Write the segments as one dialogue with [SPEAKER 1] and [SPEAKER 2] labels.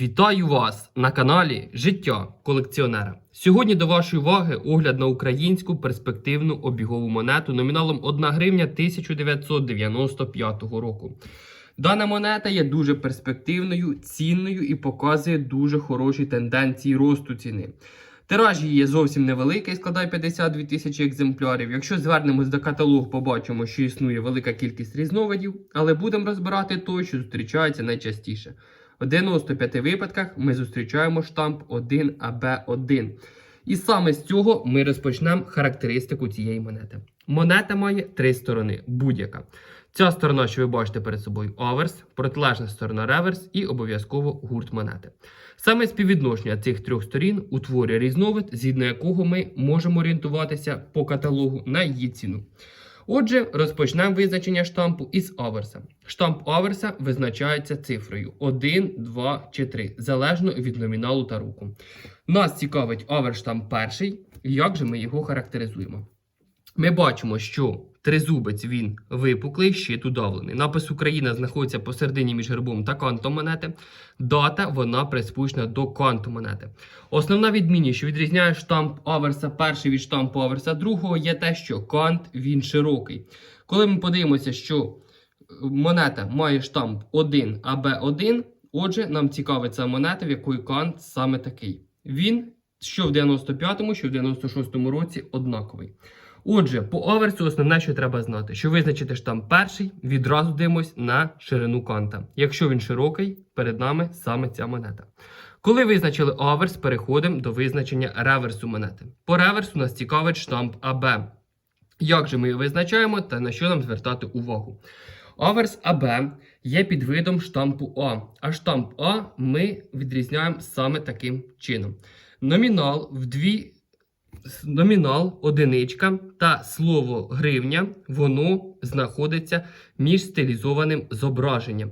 [SPEAKER 1] Вітаю вас на каналі Життя колекціонера. Сьогодні до вашої уваги огляд на українську перспективну обігову монету номіналом 1 гривня 1995 року. Дана монета є дуже перспективною, цінною і показує дуже хороші тенденції росту ціни. Тираж її є зовсім невеликий, складає 52 тисячі екземплярів. Якщо звернемось до каталогу, побачимо, що існує велика кількість різновидів, але будемо розбирати той, що зустрічається найчастіше. В 95 випадках ми зустрічаємо штамп 1АБ1. І саме з цього ми розпочнемо характеристику цієї монети. Монета має три сторони, будь-яка. Ця сторона, що ви бачите перед собою, аверс, протилежна сторона реверс і обов'язково гурт монети. Саме співвідношення цих трьох сторін утворює різновид, згідно якого ми можемо орієнтуватися по каталогу на її ціну. Отже, розпочнемо визначення штампу із аверса. Штамп аверса визначається цифрою 1, 2 чи 3, залежно від номіналу та руку. Нас цікавить аверштамп перший. Як же ми його характеризуємо? Ми бачимо, що тризубець він випуклий, щит удавлений. Напис Україна знаходиться посередині між гербом та кантом монети. Дата вона приспущена до канту монети. Основна відмінність, що відрізняє штамп аверса перший від штампу аверса другого, є те, що кант він широкий. Коли ми подивимося, що монета має штамп 1 АБ1, отже, нам цікавить ця монета, в якої кант саме такий. Він що в 95-му, що в 96-му році однаковий. Отже, по аверсу основне, що треба знати, що визначити штамп перший, відразу дивимось на ширину канта. Якщо він широкий, перед нами саме ця монета. Коли визначили аверс, переходимо до визначення реверсу монети. По реверсу нас цікавить штамп АБ. Як же ми його визначаємо та на що нам звертати увагу? Аверс АБ є підвидом штампу А, а штамп А ми відрізняємо саме таким чином. Номінал в дві номінал, одиничка та слово гривня, воно знаходиться між стилізованим зображенням.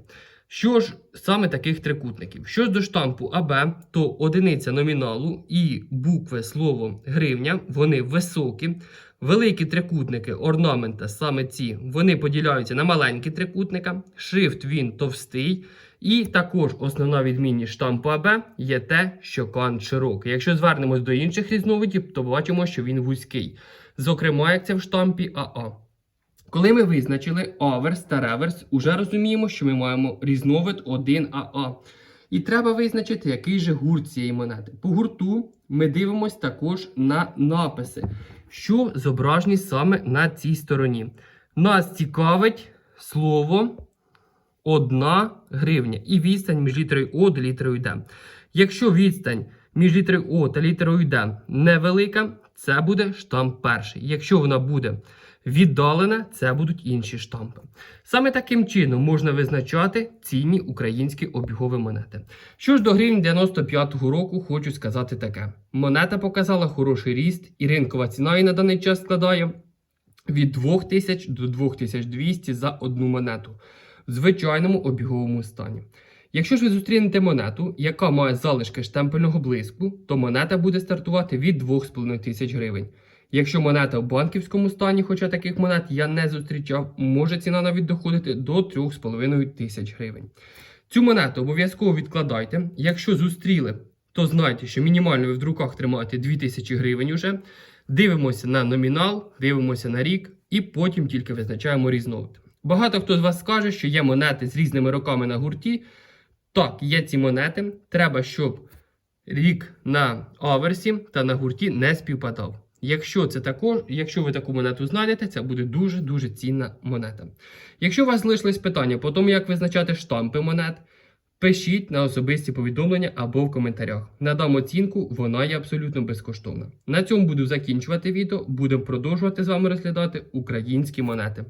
[SPEAKER 1] Що ж саме таких трикутників? Що ж до штампу АБ, то одиниця номіналу і букви слово гривня, вони високі. Великі трикутники орнамента, саме ці, вони поділяються на маленькі трикутника. Шрифт він товстий. І також основна відмінність штампу АБ є те, що кант широкий. Якщо звернемось до інших різновидів, то бачимо, що він вузький. Зокрема, як це в штампі АА. Коли ми визначили аверс та реверс, уже розуміємо, що ми маємо різновид 1АА. І треба визначити, який же гурт цієї монети. По гурту ми дивимося також на написи, що зображені саме на цій стороні. Нас цікавить слово 1 гривня і відстань між літерою О та літерою Д. Якщо відстань між літерою О та літерою Д невелика, це буде штамп перший. Якщо вона буде віддалена, це будуть інші штампи. Саме таким чином можна визначати цінні українські обігові монети. Що ж до гривень 95-го року, хочу сказати таке: монета показала хороший ріст, і ринкова ціна її на даний час складає від 2000 до 2200 за одну монету в звичайному обіговому стані. Якщо ж ви зустрінете монету, яка має залишки штемпельного блиску, то монета буде стартувати від 2,5 тисяч гривень. Якщо монета в банківському стані, хоча таких монет я не зустрічав, може ціна навіть доходити до 3,5 тисяч гривень. Цю монету обов'язково відкладайте. Якщо зустріли, то знайте, що мінімально ви в руках тримаєте 2000 гривень уже. Дивимося на номінал, дивимося на рік і потім тільки визначаємо різновид. Багато хто з вас скаже, що є монети з різними роками на гурті. Так, є ці монети. Треба, щоб рік на аверсі та на гурті не співпадав. Якщо це також, якщо ви таку монету знайдете, це буде дуже-дуже цінна монета. Якщо у вас залишились питання по тому, як визначати штампи монет, пишіть на особисті повідомлення або в коментарях. Надам оцінку, вона є абсолютно безкоштовна. На цьому буду закінчувати відео. Будемо продовжувати з вами розглядати українські монети.